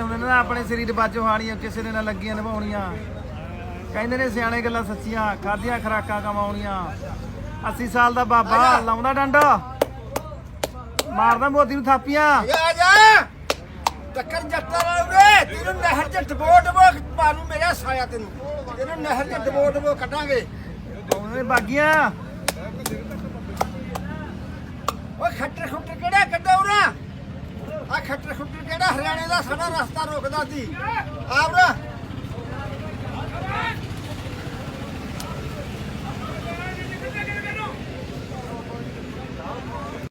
ਕਹਿੰਦੇ ਨੇ ਆਪਣੇ ਸਰੀਰ ਬਾਜੋ ਹਾਣੀਆਂ ਕਿਸੇ ਦੇ ਨਾਲ ਲੱਗੀਆਂ ਨਿਭਾਉਣੀਆਂ। ਕਹਿੰਦੇ ਨੇ ਸਿਆਣੇ ਗੱਲਾਂ ਸੱਚੀਆਂ ਖਾਧੀਆਂ ਖਰਾਕਾਂ ਕਮਾਉਣੀਆਂ। 80 ਸਾਲ ਦਾ ਬਾਬਾ ਲਾਉਂਦਾ ਡੰਡਾ। ਮਾਰਦਾ ਮੋਦੀ ਨੂੰ ਥਾਪੀਆਂ। ਆ ਜਾ। ਟੱਕਰ ਜੱਟਾ ਲਾਉਗੇ ਤੈਨੂੰ ਨਹਿਰ ਚ ਡਬੋ ਡਬੋ ਮਾਰੂ ਮੇਰਾ ਸਾਇਆ ਤੈਨੂੰ। ਤੈਨੂੰ ਨਹਿਰ ਚ ਡਬੋ ਡਬੋ ਕੱਢਾਂਗੇ। ਉਹਨੇ ਬਾਗੀਆਂ। ਓਏ ਖੱਟਰ ਖੁੱਟਰ ਕਿਹੜਾ ਕੱਢਾ ਉਰਾ? ਆ ਖੱਟਰ ਖੁੱਟਰ હરિયાણાના સના રસ્તા રોકતા હતી આપણે